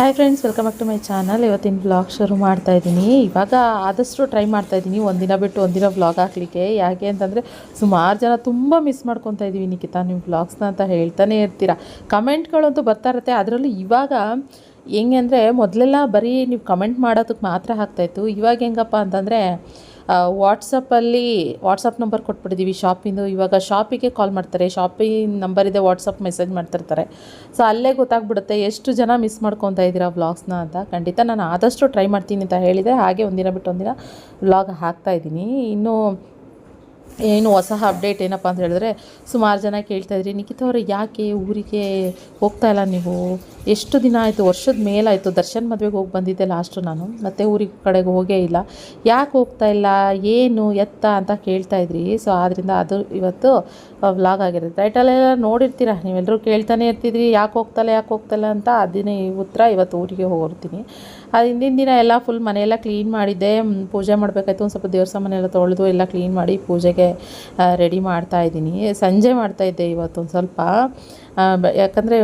Hi friends welcome back to my channel ಇವತ್ತಿನ blog ಶುರು ಮಾಡ್ತಾ ಇದ್ದೀನಿ. ಇವಾಗ ಆದಷ್ಟು ಟ್ರೈ ಮಾಡ್ತಾ ಇದ್ದೀನಿ. ಒಂದಿನ ಬಿಟ್ಟು ಒಂದಿನ ಬ್ಲಾಗ್ ಹಾಕ್ಲಿಕ್ಕೆ. ಯಾಕೆ ಅಂತಂದರೆ ಸುಮಾರು ಜನ ತುಂಬ ಮಿಸ್ ಮಾಡ್ಕೊತಾ ಇದ್ದೀವಿ ನಿಖಿತಾ. ನಿಮ್ಮ ವ್ಲಾಗ್ಸ್ನ ಅಂತ ಹೇಳ್ತಾನೆ ಇರ್ತೀರ. ಕಮೆಂಟ್ಗಳಂತೂ ಬರ್ತಾ ಇರುತ್ತೆ. ಅದರಲ್ಲೂ ಇವಾಗ ಹೆಂಗೆ ಅಂದರೆ ಮೊದಲೆಲ್ಲ ಬರೀ ನೀವು ಕಮೆಂಟ್ ಮಾಡೋದಕ್ಕೆ ಮಾತ್ರ ಹಾಕ್ತಾಯಿತ್ತು ಇವಾಗ ಹೆಂಗಪ್ಪ ಅಂತಂದರೆ ವಾಟ್ಸಪ್ಪಲ್ಲಿ ವಾಟ್ಸಪ್ ನಂಬರ್ ಕೊಟ್ಬಿಟ್ಟಿದ್ದೀವಿ ಶಾಪಿಂದು ಇವಾಗ ಶಾಪಿಗೆ ಕಾಲ್ ಮಾಡ್ತಾರೆ. ಶಾಪಿಂಗ್ ನಂಬರ್ ಇದೆ ವಾಟ್ಸಪ್ ಮೆಸೇಜ್ ಮಾಡ್ತಿರ್ತಾರೆ. ಸೊ ಅಲ್ಲೇ ಗೊತ್ತಾಗ್ಬಿಡುತ್ತೆ ಎಷ್ಟು ಜನ ಮಿಸ್ ಮಾಡ್ಕೊತಾ ಇದ್ದೀರಾ ವ್ಲಾಗ್ಸ್ನ ಅಂತ. ಖಂಡಿತ ನಾನು ಆದಷ್ಟು ಟ್ರೈ ಮಾಡ್ತೀನಿ ಅಂತ ಹೇಳಿದೆ. ಹಾಗೆ ಒಂದಿನ ಬಿಟ್ಟು ಒಂದಿನ ವ್ಲಾಗ್ ಹಾಕ್ತಾ ಇದ್ದೀನಿ. ಇನ್ನು ಏನು ಹೊಸ ಅಪ್ಡೇಟ್ ಏನಪ್ಪ ಅಂತ ಹೇಳಿದ್ರೆ ಸುಮಾರು ಜನ ಕೇಳ್ತಾಯಿದ್ರಿ ನಿಖಿತ ಅವ್ರೆ ಯಾಕೆ ಊರಿಗೆ ಹೋಗ್ತಾ ಇಲ್ಲ ನೀವು? ಎಷ್ಟು ದಿನ ಆಯಿತು, ವರ್ಷದ ಮೇಲಾಯಿತು, ದರ್ಶನ್ ಮದುವೆಗೆ ಹೋಗಿ ಬಂದಿದ್ದೆ ಲಾಸ್ಟು ನಾನು, ಮತ್ತೆ ಊರಿಗೆ ಕಡೆಗೆ ಹೋಗೇ ಇಲ್ಲ. ಯಾಕೆ ಹೋಗ್ತಾ ಇಲ್ಲ, ಏನು ಎತ್ತ ಅಂತ ಕೇಳ್ತಾಯಿದ್ರಿ ಸೊ ಆದ್ದರಿಂದ ಅದು ಇವತ್ತು ವ್ಲಾಗ್ ಆಗಿರುತ್ತೆ. ಟೈಟಲೆಲ್ಲ ನೋಡಿರ್ತೀರ? ನೀವೆಲ್ಲರೂ ಕೇಳ್ತಾನೆ ಇರ್ತಿದ್ರಿ, ಯಾಕೆ ಹೋಗ್ತಲ್ಲ ಯಾಕೆ ಹೋಗ್ತಲ್ಲ ಅಂತ ಅದನ್ನೇ ಈ ಉತ್ತರ ಇವತ್ತು ಊರಿಗೆ ಹೋಗ್ತೀನಿ ಅದು ಹಿಂದಿನ ದಿನ ಎಲ್ಲ ಫುಲ್ ಮನೆಯೆಲ್ಲ ಕ್ಲೀನ್ ಮಾಡಿದ್ದೆ. ಪೂಜೆ ಮಾಡಬೇಕಾಯ್ತು. ಒಂದು ಸ್ವಲ್ಪ ದೇವ್ರ ಸಾಮಾನೆಲ್ಲ ತೊಳೆದು ಎಲ್ಲ ಕ್ಲೀನ್ ಮಾಡಿ ಪೂಜೆಗೆ ರೆಡಿ ಮಾಡ್ತಾ ಇದ್ದೀನಿ. ಸಂಜೆ ಮಾಡ್ತಾಯಿದ್ದೆ ಇವತ್ತು ಒಂದು ಸ್ವಲ್ಪ. ಯಾಕಂದರೆ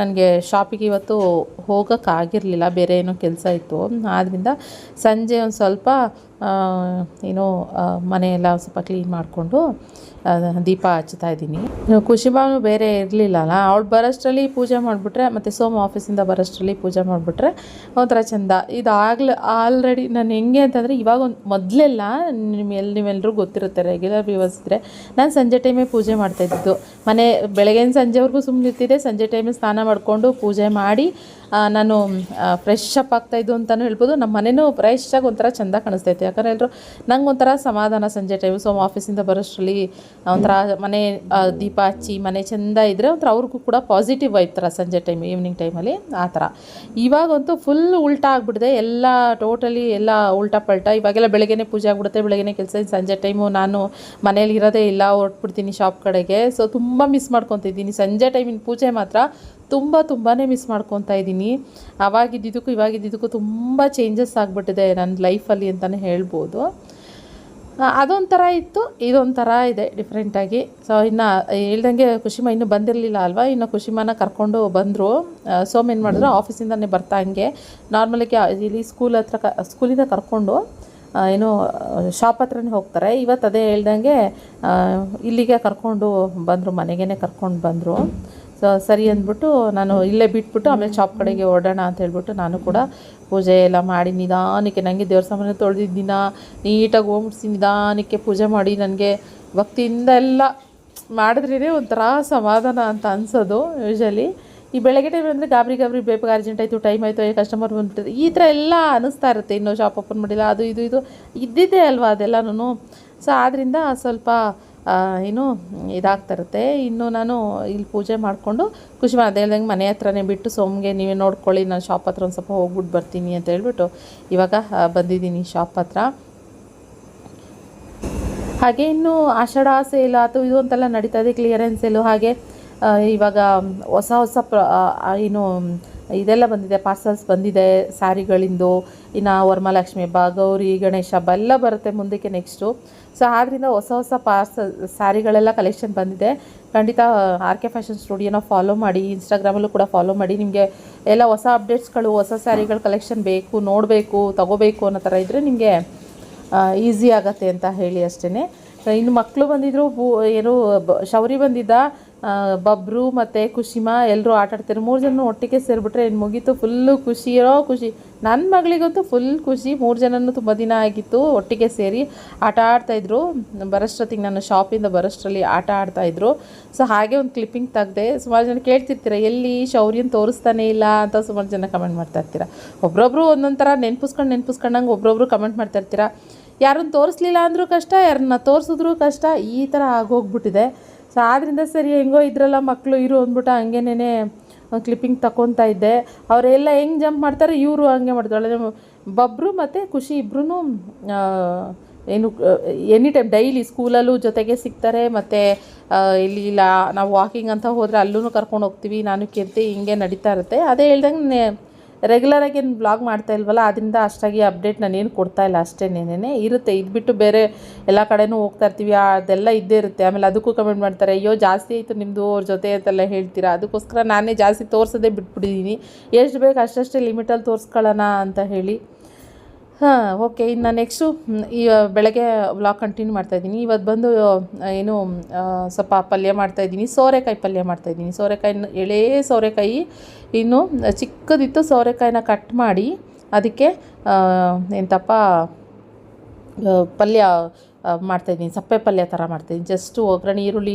ನನಗೆ ಶಾಪಿಗೆ ಇವತ್ತು ಹೋಗೋಕ್ಕಾಗಿರಲಿಲ್ಲ ಬೇರೆ ಏನೋ ಕೆಲಸ ಇತ್ತು. ಆದ್ದರಿಂದ ಸಂಜೆ ಒಂದು ಸ್ವಲ್ಪ ಏನೋ ಮನೆಯೆಲ್ಲ ಸ್ವಲ್ಪ ಕ್ಲೀನ್ ಮಾಡಿಕೊಂಡು ದೀಪ ಹಚ್ತಾ ಇದ್ದೀನಿ. ಖುಷಿಬಾನು ಬೇರೆ ಇರಲಿಲ್ಲಲ್ಲ, ಅವಳು ಬರೋಷ್ಟರಲ್ಲಿ ಪೂಜೆ ಮಾಡಿಬಿಟ್ರೆ, ಮತ್ತು ಸೋಮ ಆಫೀಸಿಂದ ಬರೋಷ್ಟರಲ್ಲಿ ಪೂಜೆ ಮಾಡಿಬಿಟ್ರೆ ಒಂಥರ ಚೆಂದ. ಇದು ಆಗ್ಲ ಆಲ್ರೆಡಿ ನಾನು ಹೆಂಗೆ ಅಂತಂದರೆ, ಇವಾಗ ಒಂದು ಮೊದಲೆಲ್ಲ ನಿಮ್ಮೆಲ್ಲ ನೀವೆಲ್ಲರೂ ಗೊತ್ತಿರುತ್ತೆ ರೆಗ್ಯುಲರ್ ವ್ಯೂವರ್ಸ್ ಇದ್ದರೆ ನಾನು ಸಂಜೆ ಟೈಮೇ ಪೂಜೆ ಮಾಡ್ತಾಯಿದ್ದು ಮನೆ ಬೆಳಗ್ಗೆ ಸಂಜೆವರೆಗೂ ಸುಮ್ಮನೆ ಇರ್ತಿದ್ದೆ ಸಂಜೆ ಟೈಮಿಗೆ ಸ್ನಾನ ಮಾಡಿಕೊಂಡು ಪೂಜೆ ಮಾಡಿ ನಾನು ಫ್ರೆಶ್ ಅಪ್ ಆಗ್ತಾಯಿದ್ದು ಅಂತಲೂ ಹೇಳ್ಬೋದು. ನಮ್ಮ ಮನೆಯೂ ಆಗಿ ಒಂಥರ ಚೆಂದ ಕಾಣಿಸ್ತೈತೆ ಯಾಕಂದರೆ ಎಲ್ಲರೂ ನಂಗೆ ಒಂಥರ ಸಮಾಧಾನ ಸಂಜೆ ಟೈಮು ಸೊ ಆಫೀಸಿಂದ ಬರೋಷ್ಟರಲ್ಲಿ ಒಂಥರ ಮನೆ ದೀಪ ಹಚ್ಚಿ ಮನೆ ಚೆಂದ ಇದ್ದರೆ ಒಂಥರ ಅವ್ರಿಗೂ ಕೂಡ ಪಾಸಿಟಿವ್ ವೈಬ್ ಥರ ಸಂಜೆ ಟೈಮ್ ಈವ್ನಿಂಗ್ ಟೈಮಲ್ಲಿ ಆ ಥರ. ಇವಾಗಂತೂ ಫುಲ್ ಉಲ್ಟಾ ಆಗಿಬಿಟ್ಟಿದೆ. ಎಲ್ಲ ಟೋಟಲಿ ಎಲ್ಲ ಉಲ್ಟಾ ಪಲ್ಟಾ. ಇವಾಗೆಲ್ಲ ಬೆಳಗ್ಗೆನೇ ಪೂಜೆ ಆಗ್ಬಿಡುತ್ತೆ. ಬೆಳಗ್ಗೆನೇ ಕೆಲಸ ಸಂಜೆ ಟೈಮು ನಾನು ಮನೇಲಿ ಇರೋದೇ ಇಲ್ಲ, ಹೊರಟ್ಬಿಡ್ತೀನಿ ಶಾಪ್ ಕಡೆಗೆ. ಸೊ ತುಂಬ ಮಿಸ್ ಮಾಡ್ಕೊತಿದ್ದೀನಿ. ಸಂಜೆ ಟೈಮಿನ ಪೂಜೆ ಮಾತ್ರ ತುಂಬ ತುಂಬಾ ಮಿಸ್ ಮಾಡ್ಕೊತಾ ಇದ್ದೀನಿ. ಅವಾಗಿದ್ದಿದ್ದಕ್ಕೂ ಇವಾಗಿದ್ದಿದ್ದಕ್ಕೂ ತುಂಬ ಚೇಂಜಸ್ ಆಗಿಬಿಟ್ಟಿದೆ ನನ್ನ ಲೈಫಲ್ಲಿ ಅಂತಲೇ ಹೇಳ್ಬೋದು. ಅದೊಂಥರ ಇತ್ತು, ಇದೊಂಥರ ಇದೆ ಡಿಫ್ರೆಂಟಾಗಿ ಸೊ ಇನ್ನು ಹೇಳ್ದಂಗೆ ಖುಷಿಮ ಇನ್ನೂ ಬಂದಿರಲಿಲ್ಲ ಅಲ್ವಾ? ಇನ್ನು ಖುಷಿಮಾನ ಕರ್ಕೊಂಡು ಬಂದರು. ಸೋಮ್ ಏನು ಮಾಡಿದ್ರು, ಆಫೀಸಿಂದನೇ ಬರ್ತಾ ಹಂಗೆ. ನಾರ್ಮಲಿಗೆ ಇಲ್ಲಿ ಸ್ಕೂಲ್ ಹತ್ರ ಕ ಸ್ಕೂಲಿಂದ ಕರ್ಕೊಂಡು ಏನು ಶಾಪ್ ಹತ್ರನೇ ಹೋಗ್ತಾರೆ. ಇವತ್ತು ಅದೇ ಹೇಳ್ದಂಗೆ ಇಲ್ಲಿಗೆ ಕರ್ಕೊಂಡು ಬಂದರು ಮನೆಗೇ ಕರ್ಕೊಂಡು ಬಂದರು. ಸೊ, ಸರಿ ಅಂದ್ಬಿಟ್ಟು ನಾನು ಇಲ್ಲೇ ಬಿಟ್ಬಿಟ್ಟು ಆಮೇಲೆ ಶಾಪ್ ಕಡೆಗೆ ಹೊರಡೋಣ ಅಂತ ಹೇಳ್ಬಿಟ್ಟು ನಾನು ಕೂಡ ಪೂಜೆ ಎಲ್ಲ ಮಾಡಿ ನಿಧಾನಕ್ಕೆ ನನಗೆ ದೇವ್ರ ಸಾಮಾನು ತೊಳೆದಿದ್ದ ದಿನ ನೀಟಾಗಿ ಹೋಗ್ಬಿಡ್ಸಿ ನಿಧಾನಕ್ಕೆ ಪೂಜೆ ಮಾಡಿ ನನಗೆ ಭಕ್ತಿಯಿಂದ ಎಲ್ಲ ಮಾಡಿದ್ರೇ ಒಂಥರ ಸಮಾಧಾನ ಅಂತ ಅನ್ಸೋದು ಯೂಶಲಿ ಈ ಬೆಳಗ್ಗೆ ಟೈಮ್ ಅಂದರೆ ಗಾಬರಿ ಗಾಬರಿ ಬೇಗ ಅರ್ಜೆಂಟ್ ಆಯಿತು ಟೈಮ್ ಆಯಿತು ಕಸ್ಟಮರ್ ಬಂದ್ಬಿಟ್ಟಿದೆ ಈ ಥರ ಎಲ್ಲ ಅನಿಸ್ತಾ ಇರುತ್ತೆ. ಇನ್ನೂ ಶಾಪ್ ಓಪನ್ ಮಾಡಿಲ್ಲ, ಅದು ಇದು ಇದು ಇದ್ದಿದ್ದೇ ಅಲ್ವಾ ಅದೆಲ್ಲನೂ ಸೊ ಆದ್ದರಿಂದ ಸ್ವಲ್ಪ ಏನು ಇದಾಗ್ತಾ ಇರುತ್ತೆ. ಇನ್ನು ನಾನು ಇಲ್ಲಿ ಪೂಜೆ ಮಾಡಿಕೊಂಡು ಖುಷಿ ಅದೇ ಹೇಳ್ದಂಗೆ ಮನೆ ಹತ್ರನೇ ಬಿಟ್ಟು ಸೋಮ್ಗೆ ನೀವೇ ನೋಡ್ಕೊಳ್ಳಿ, ನಾನು ಶಾಪ್ ಹತ್ರ ಒಂದು ಸ್ವಲ್ಪ ಹೋಗ್ಬಿಟ್ಟು ಬರ್ತೀನಿ ಅಂತ ಹೇಳ್ಬಿಟ್ಟು ಇವಾಗ ಬಂದಿದ್ದೀನಿ ಶಾಪ್ ಹತ್ರ. ಹಾಗೆ ಇನ್ನು ಆಷಾಢ, ಸೇಲ್ ಅದು ಇದು ಅಂತೆಲ್ಲ ನಡೀತಾ ಇದೆ ಕ್ಲಿಯರೆನ್ಸ್ ಸೇಲು ಹಾಗೆ ಇವಾಗ ಹೊಸ ಹೊಸ ಪ್ರ ಏನು ಇದೆಲ್ಲ ಬಂದಿದೆ ಪಾರ್ಸಲ್ಸ್ ಬಂದಿದೆ ಸ್ಯಾರಿಗಳಿಂದು ಇನ್ನು ವರಮಹಾಲಕ್ಷ್ಮಿ ಹಬ್ಬ, ಗೌರಿ, ಗಣೇಶ ಹಬ್ಬ ಎಲ್ಲ ಬರುತ್ತೆ ಮುಂದಕ್ಕೆ ನೆಕ್ಸ್ಟು ಸೊ ಆದ್ದರಿಂದ ಹೊಸ ಹೊಸ ಪಾರ್ಸಲ್ ಸ್ಯಾರಿಗಳೆಲ್ಲ ಕಲೆಕ್ಷನ್ ಬಂದಿದೆ. ಖಂಡಿತ ಆರ್ ಕೆ ಫ್ಯಾಷನ್ ಸ್ಟುಡಿಯೋನ ಫಾಲೋ ಮಾಡಿ ಇನ್ಸ್ಟಾಗ್ರಾಮಲ್ಲೂ ಕೂಡ ಫಾಲೋ ಮಾಡಿ, ನಿಮಗೆ ಎಲ್ಲ ಹೊಸ ಅಪ್ಡೇಟ್ಸ್ಗಳು ಹೊಸ ಸ್ಯಾರಿಗಳು ಕಲೆಕ್ಷನ್ ಬೇಕು, ನೋಡಬೇಕು, ತಗೋಬೇಕು ಅನ್ನೋ ಥರ ಇದ್ದರೆ ನಿಮಗೆ ಈಸಿ ಆಗತ್ತೆ ಅಂತ ಹೇಳಿ ಅಷ್ಟೇ ಇನ್ನು ಮಕ್ಕಳು ಬಂದಿದ್ದರು ಏನು ಶೌರಿ ಬಂದಿದ್ದ ಬಬ್ರು ಮತ್ತು ಕುಶಿಮಾ ಎಲ್ಲರೂ ಆಟ ಆಡ್ತಾರೆ ಮೂರು ಜನ ಒಟ್ಟಿಗೆ ಸೇರಿಬಿಟ್ರೆ ಇನ್ನು ಮುಗೀತು ಫುಲ್ಲು ಖುಷಿ. ಇರೋ ಖುಷಿ. ನನ್ನ ಮಗಳಿಗಂತೂ ಫುಲ್ ಖುಷಿ. ಮೂರು ಜನನೂ ತುಂಬ ದಿನ ಆಗಿತ್ತು ಒಟ್ಟಿಗೆ ಸೇರಿ ಆಟ ಆಡ್ತಾಯಿದ್ರು ಬರೋಷ್ಟೊತ್ತಿಗೆ ನಾನು ಶಾಪಿಂದ ಬರೋಷ್ಟರಲ್ಲಿ ಆಟ ಆಡ್ತಾಯಿದ್ರು ಸೊ ಹಾಗೆ ಒಂದು ಕ್ಲಿಪ್ಪಿಂಗ್ ತೆಗ್ದೆ ಸುಮಾರು ಜನ ಕೇಳ್ತಿರ್ತೀರ, ಎಲ್ಲಿ ಶೌರ್ಯನ ತೋರಿಸ್ತಾನೆ ಇಲ್ಲ ಅಂತ ಸುಮಾರು ಜನ ಕಮೆಂಟ್ ಮಾಡ್ತಾ ಇರ್ತೀರ. ಒಬ್ರೊಬ್ರು ಒಂದೊಂದು ಥರ ನೆನ್ಪಿಸ್ಕೊಂಡು ನೆನ್ಪಿಸ್ಕೊಂಡಂಗೆ ಒಬ್ರೊಬ್ರು ಕಮೆಂಟ್ ಮಾಡ್ತಾ ಇರ್ತೀರ. ಯಾರನ್ನ ತೋರಿಸ್ಲಿಲ್ಲ ಅಂದರೂ ಕಷ್ಟ, ಯಾರನ್ನ ತೋರಿಸಿದ್ರೂ ಕಷ್ಟ. ಈ ಥರ ಆಗೋಗ್ಬಿಟ್ಟಿದೆ. ಸೊ ಆದ್ದರಿಂದ ಸರಿ, ಹೆಂಗೋ ಇದ್ರಲ್ಲ ಮಕ್ಕಳು ಇರು ಅಂದ್ಬಿಟ್ಟು ಹಂಗೇನೇ ಕ್ಲಿಪ್ಪಿಂಗ್ ತಗೊತಾ ಇದ್ದೆ. ಅವರೆಲ್ಲ ಹೆಂಗೆ ಜಂಪ್ ಮಾಡ್ತಾರೆ, ಇವರು ಹಂಗೆ ಮಾಡ್ತಾರೆ. ಬಬ್ರು ಮತ್ತು ಖುಷಿ ಇಬ್ಬರೂ ಏನು ಎನಿ ಟೈಮ್ ಡೈಲಿ ಸ್ಕೂಲಲ್ಲೂ ಜೊತೆಗೆ ಸಿಗ್ತಾರೆ. ಮತ್ತು ಇಲ್ಲಿ ಇಲ್ಲ ನಾವು ವಾಕಿಂಗ್ ಅಂತ ಹೋದರೆ ಅಲ್ಲೂ ಕರ್ಕೊಂಡು ಹೋಗ್ತೀವಿ. ನಾನು ಕೀರ್ತಿ ಹಿಂಗೆ ನಡೀತಾ ಇರುತ್ತೆ. ಅದೇ ಹೇಳ್ದಂಗೆ ರೆಗ್ಯುಲರಾಗಿ ಏನು ಬ್ಲಾಗ್ ಮಾಡ್ತಾ ಇಲ್ವಲ್ಲ, ಅದರಿಂದ ಅಷ್ಟಾಗಿ ಅಪ್ಡೇಟ್ ನಾನೇನು ಕೊಡ್ತಾ ಇಲ್ಲ ಅಷ್ಟೇ ನೇನೆ ಇರುತ್ತೆ, ಇದು ಬಿಟ್ಟು ಬೇರೆ ಎಲ್ಲ ಕಡೆನೂ ಹೋಗ್ತಾ ಇರ್ತೀವಿ ಅದೆಲ್ಲ ಇದ್ದೇ ಇರುತ್ತೆ. ಆಮೇಲೆ ಅದಕ್ಕೂ ಕಮೆಂಟ್ ಮಾಡ್ತಾರೆ, ಅಯ್ಯೋ, ಜಾಸ್ತಿ ಆಯಿತು ನಿಮ್ಮದು ಅವ್ರ ಜೊತೆ ಅಂತೆಲ್ಲ ಹೇಳ್ತೀರಾ. ಅದಕ್ಕೋಸ್ಕರ ನಾನೇ ಜಾಸ್ತಿ ತೋರಿಸೋದೇ ಬಿಟ್ಬಿಟ್ಟಿದ್ದೀನಿ ಎಷ್ಟು ಬೇಕು ಅಷ್ಟಷ್ಟೇ ಲಿಮಿಟಲ್ಲಿ ತೋರಿಸ್ಕೊಳ್ಳೋಣ ಅಂತ ಹೇಳಿ. ಹಾಂ ಓಕೆ ಇನ್ನು ನೆಕ್ಸ್ಟು ಈ ಬೆಳಗ್ಗೆ ವ್ಲಾಗ್ ಕಂಟಿನ್ಯೂ ಮಾಡ್ತಾಯಿದ್ದೀನಿ ಇವತ್ತು ಬಂದು ಏನು ಸ್ವಲ್ಪ ಪಲ್ಯ ಮಾಡ್ತಾಯಿದ್ದೀನಿ ಸೋರೆಕಾಯಿ ಪಲ್ಯ ಮಾಡ್ತಾಯಿದ್ದೀನಿ ಸೋರೆಕಾಯಿ ಎಳೇ ಸೋರೆಕಾಯಿ, ಇನ್ನು ಚಿಕ್ಕದಿತ್ತು ಸೋರೆಕಾಯಿನ ಕಟ್ ಮಾಡಿ, ಅದಕ್ಕೆ ಎಂತಪ್ಪ ಪಲ್ಯ ಮಾಡ್ತಾಯಿದ್ದೀನಿ ಸಪ್ಪೆ ಪಲ್ಯ ಥರ ಮಾಡ್ತಾಯಿದ್ದೀನಿ ಜಸ್ಟು ಒಗ್ಗರಣೆ, ಈರುಳ್ಳಿ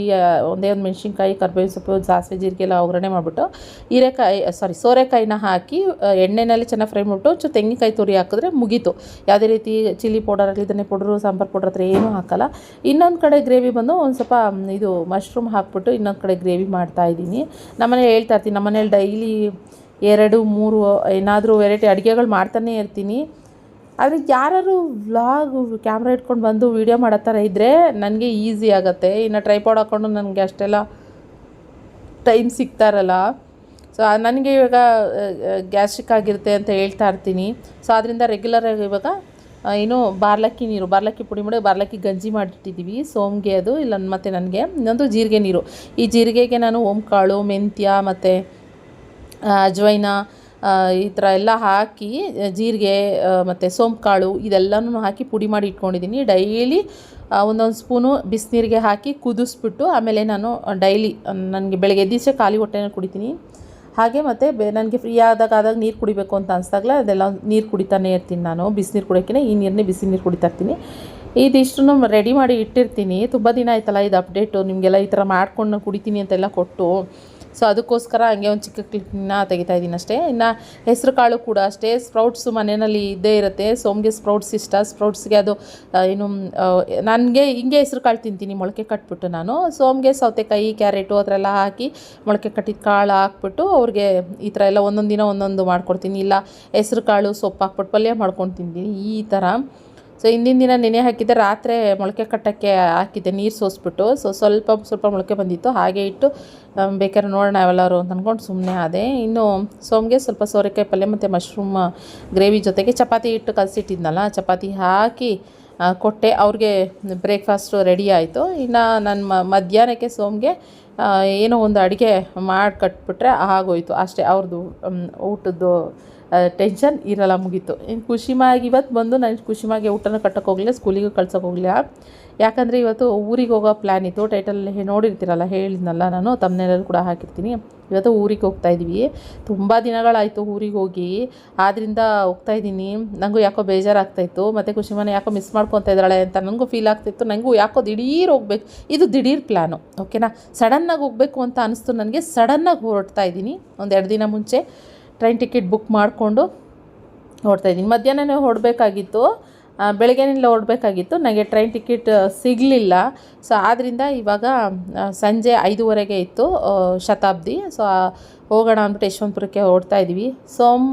ಒಂದೇ ಒಂದು ಮೆಣಸಿನ್ಕಾಯಿ, ಕರ್ಬೇವಿನ ಸೊಪ್ಪು, ಸಾಸಿವೆ ಜೀರಿಗೆ ಎಲ್ಲ ಒಗ್ಗರಣೆ ಮಾಡಿಬಿಟ್ಟು ಹೀರೆಕಾಯಿ ಸಾರಿ ಸೋರೆಕಾಯಿನ ಹಾಕಿ ಎಣ್ಣೆನಲ್ಲಿ ಚೆನ್ನಾಗಿ ಫ್ರೈ ಮಾಡಿಬಿಟ್ಟು ಚು ತೆಂಗಿನಕಾಯಿ ತುರಿ ಹಾಕಿದ್ರೆ ಮುಗೀತು. ಯಾವುದೇ ರೀತಿ ಚಿಲ್ಲಿ ಪೌಡರ್ ಆಗಲಿ ಇದನ್ನೇ ಪೌಡ್ರು, ಸಾಂಬಾರು ಪೌಡರ್ ಹತ್ರ ಏನೂ ಹಾಕಲ್ಲ. ಇನ್ನೊಂದು ಕಡೆ ಗ್ರೇವಿ ಬಂದು ಒಂದು ಸ್ವಲ್ಪ ಇದು ಮಶ್ರೂಮ್ ಹಾಕ್ಬಿಟ್ಟು ಇನ್ನೊಂದು ಕಡೆ ಗ್ರೇವಿ ಮಾಡ್ತಾಯಿದ್ದೀನಿ ನಮ್ಮನೇಲಿ ಹೇಳ್ತಾ ಇರ್ತೀನಿ, ನಮ್ಮನೇಲಿ ಡೈಲಿ ಎರಡು, ಮೂರು, ಏನಾದರೂ ವೆರೈಟಿ ಅಡುಗೆಗಳು ಮಾಡ್ತಾನೇ ಇರ್ತೀನಿ. ಆದರೆ ಯಾರು ವ್ಲಾಗ್ ಕ್ಯಾಮ್ರಾ ಇಟ್ಕೊಂಡು ಬಂದು ವೀಡಿಯೋ ಮಾಡೋ ಥರ ಇದ್ದರೆ ನನಗೆ ಈಸಿ ಆಗುತ್ತೆ. ಇನ್ನು ಟ್ರೈಪಾಡ್ ಹಾಕ್ಕೊಂಡು ನನಗೆ ಅಷ್ಟೆಲ್ಲ ಟೈಮ್ ಸಿಗ್ತಾ ಇರಲ್ಲ. ಸೊ ನನಗೆ ಇವಾಗ ಗ್ಯಾಸ್ಟ್ರಿಕ್ ಆಗಿರುತ್ತೆ ಅಂತ ಹೇಳ್ತಾ ಇರ್ತೀನಿ. ಸೊ ಅದರಿಂದ ರೆಗ್ಯುಲರಾಗಿ ಇವಾಗ ಏನು ಬಾರ್ಲಕ್ಕಿ ನೀರು, ಬಾರ್ಲಕ್ಕಿ ಪುಡಿ ಮಾಡಿ ಬಾರ್ಲಕ್ಕಿ ಗಂಜಿ ಮಾಡಿಟ್ಟಿದ್ದೀವಿ ಸೋಮ್ಗೆ ಅದು, ಇಲ್ಲ ಮತ್ತು ನನಗೆ. ಇನ್ನೊಂದು ಜೀರಿಗೆ ನೀರು. ಈ ಜೀರಿಗೆಗೆ ನಾನು ಓಂಕಾಳು, ಮೆಂತ್ಯ, ಮತ್ತು ಅಜ್ವೈನ ಈ ಥರ ಎಲ್ಲ ಹಾಕಿ ಜೀರಿಗೆ ಮತ್ತು ಸೋಂಪು ಕಾಳು ಇದೆಲ್ಲನೂ ಹಾಕಿ ಪುಡಿ ಮಾಡಿ ಇಟ್ಕೊಂಡಿದ್ದೀನಿ. ಡೈಲಿ ಒಂದೊಂದು ಸ್ಪೂನು ಬಿಸಿನೀರಿಗೆ ಹಾಕಿ ಕುದಿಸ್ಬಿಟ್ಟು ಆಮೇಲೆ ನಾನು ಡೈಲಿ, ನನಗೆ ಬೆಳಗ್ಗೆ ಎದ್ದಿಸೆ ಖಾಲಿ ಹೊಟ್ಟೆನ ಕುಡಿತೀನಿ. ಹಾಗೆ ಮತ್ತು ಬೆ, ನನಗೆ ಫ್ರೀ ಆದಾಗ ಆದಾಗ ನೀರು ಕುಡಿಬೇಕು ಅಂತ ಅನಿಸ್ದಾಗಲೇ ಅದೆಲ್ಲ ನೀರು ಕುಡಿತಾನೆ ಇರ್ತೀನಿ ನಾನು. ಬಿಸಿನೀರು ಕುಡಿಯೋಕ್ಕಿಂತ ಈ ನೀರನ್ನೇ ಬಿಸಿ ನೀರು ಕುಡಿತಾ ಇರ್ತೀನಿ. ಇದಿಷ್ಟು ರೆಡಿ ಮಾಡಿ ಇಟ್ಟಿರ್ತೀನಿ. ತುಂಬ ದಿನ ಆಯ್ತಲ್ಲ ಇದು ಅಪ್ಡೇಟು ನಿಮಗೆಲ್ಲ ಈ ಥರ ಮಾಡ್ಕೊಂಡು ಕುಡಿತೀನಿ ಅಂತೆಲ್ಲ ಕೊಟ್ಟು. ಸೊ ಅದಕ್ಕೋಸ್ಕರ ಹಂಗೆ ಒಂದು ಚಿಕ್ಕ ಕ್ಲಿಪ್ನ ತೆಗಿತಾ ಇದ್ದೀನಿ ಅಷ್ಟೇ. ಇನ್ನು ಹೆಸರು ಕಾಳು ಕೂಡ ಅಷ್ಟೇ. ಸ್ಪ್ರೌಟ್ಸು ಮನೆಯಲ್ಲಿ ಇದ್ದೇ ಇರುತ್ತೆ. ಸೋಮ್ಗೆ ಸ್ಪ್ರೌಟ್ಸ್ ಇಷ್ಟ. ಸ್ಪ್ರೌಟ್ಸ್ಗೆ ಅದು ಏನು ನನಗೆ ಹಿಂಗೆ ಹೆಸರು ಕಾಳು ತಿಂತೀನಿ. ಮೊಳಕೆ ಕಟ್ಬಿಟ್ಟು ನಾನು. ಸೋಮ್ಗೆ ಸೌತೆಕಾಯಿ, ಕ್ಯಾರೆಟು ಆ ಹಾಕಿ ಮೊಳಕೆ ಕಟ್ಟಿದ ಕಾಳು ಹಾಕ್ಬಿಟ್ಟು ಅವ್ರಿಗೆ ಈ ಥರ ಎಲ್ಲ ಒಂದೊಂದು ದಿನ ಒಂದೊಂದು ಮಾಡ್ಕೊಡ್ತೀನಿ. ಇಲ್ಲ, ಹೆಸರು ಕಾಳು ಸೊಪ್ಪು ಹಾಕ್ಬಿಟ್ಟು ಪಲ್ಯ ಮಾಡ್ಕೊಂಡು ತಿಂತೀನಿ. ಈ ಥರ. ಸೊ ಹಿಂದಿನ ದಿನ ನೆನೆ ಹಾಕಿದ್ದೆ. ರಾತ್ರಿ ಮೊಳಕೆ ಕಟ್ಟೋಕ್ಕೆ ಹಾಕಿದ್ದೆ. ನೀರು ಸೋಸ್ಬಿಟ್ಟು. ಸೊ ಸ್ವಲ್ಪ ಸ್ವಲ್ಪ ಮೊಳಕೆ ಬಂದಿತ್ತು. ಹಾಗೆ ಇಟ್ಟು ಬೇಕಾದ್ರೆ ನೋಡೋಣ ಎಲ್ಲರು ಅಂತ ಅಂದ್ಕೊಂಡು ಸುಮ್ಮನೆ ಆದೆ. ಇನ್ನು ಸೋಮ್ಗೆ ಸ್ವಲ್ಪ ಸೋರೆಕಾಯಿ ಪಲ್ಯ ಮತ್ತು ಮಶ್ರೂಮ್, ಗ್ರೇವಿ ಜೊತೆಗೆ ಚಪಾತಿ ಹಿಟ್ಟು ಕಲಸಿಟ್ಟಿದ್ನಲ್ಲ, ಚಪಾತಿ ಹಾಕಿ ಕೊಟ್ಟೆ. ಅವ್ರಿಗೆ ಬ್ರೇಕ್ಫಾಸ್ಟು ರೆಡಿ ಆಯಿತು. ಇನ್ನು ನನ್ನ ಮಧ್ಯಾಹ್ನಕ್ಕೆ ಸೋಮ್ಗೆ ಏನೋ ಒಂದು ಅಡುಗೆ ಮಾಡಿ ಕಟ್ಬಿಟ್ರೆ ಆಗೋಯ್ತು. ಅಷ್ಟೇ ಅವ್ರದ್ದು ಊಟದ್ದು ಟೆನ್ಷನ್ ಇರಲ್ಲ ಮುಗೀತು. ಇನ್ನು ಖುಷಿಮಾಗಿ ಇವತ್ತು ಬಂದು ನಾನು ಖುಷಿಮಾಗಿ ಊಟನ ಕಟ್ಟಕ್ಕೆ ಹೋಗಲಿಲ್ಲ ಸ್ಕೂಲಿಗೂ ಕಳ್ಸೋಕೆ ಹೋಗಲಿಲ್ಲ. ಯಾಕಂದರೆ ಇವತ್ತು ಊರಿಗೆ ಹೋಗೋ ಪ್ಲ್ಯಾನ್ ಇತ್ತು. ಟೈಟಲ್ ನೋಡಿರ್ತೀರಲ್ಲ, ಹೇಳಿದ್ನಲ್ಲ ನಾನು ತಮ್ಮನೆಯಲ್ಲೂ ಕೂಡ ಹಾಕಿರ್ತೀನಿ. ಇವತ್ತು ಊರಿಗೆ ಹೋಗ್ತಾ ಇದ್ದೀವಿ ತುಂಬ ದಿನಗಳಾಯಿತು ಊರಿಗೆ ಹೋಗಿ. ಆದ್ದರಿಂದ ಹೋಗ್ತಾ ಇದ್ದೀನಿ. ನನಗೂ ಯಾಕೋ ಬೇಜಾರಾಗ್ತಾಯಿತ್ತು ಮತ್ತು ಖುಷಿಮನೆ ಯಾಕೋ ಮಿಸ್ ಮಾಡ್ಕೊತಾ ಇದ್ದಾಳೆ ಅಂತ ನನಗೂ ಫೀಲ್ ಆಗ್ತಿತ್ತು. ನನಗೂ ಯಾಕೋ ದಿಢೀರ್ ಹೋಗ್ಬೇಕು. ಇದು ದಿಢೀರ್ ಪ್ಲ್ಯಾನು ಓಕೆನಾ ಸಡನ್ನಾಗಿ ಹೋಗಬೇಕು ಅಂತ ಅನಿಸ್ತು. ನನಗೆ ಸಡನ್ನಾಗಿ ಹೊರಡ್ತಾ ಇದ್ದೀನಿ. ಒಂದು ಎರಡು ದಿನ ಮುಂಚೆ. ಟ್ರೈನ್ ಟಿಕೆಟ್ ಬುಕ್ ಮಾಡಿಕೊಂಡು ಹೊಡ್ತಾಯಿದ್ದೀನಿ ಮಧ್ಯಾಹ್ನನೇ ಹೊರಡಬೇಕಾಗಿತ್ತು ಬೆಳಗ್ಗೆನಿಂದ ಹೊರಡಬೇಕಾಗಿತ್ತು ನನಗೆ ಟ್ರೈನ್ ಟಿಕೆಟ್ ಸಿಗಲಿಲ್ಲ. ಸೊ ಆದ್ದರಿಂದ ಇವಾಗ ಸಂಜೆ ಐದೂವರೆಗೆ ಇತ್ತು ಶತಾಬ್ದಿ. ಸೊ ಹೋಗೋಣ ಅಂದ್ಬಿಟ್ಟು ಯಶವಂತಪುರಕ್ಕೆ ಹೊಡ್ತಾ ಸೋಮ್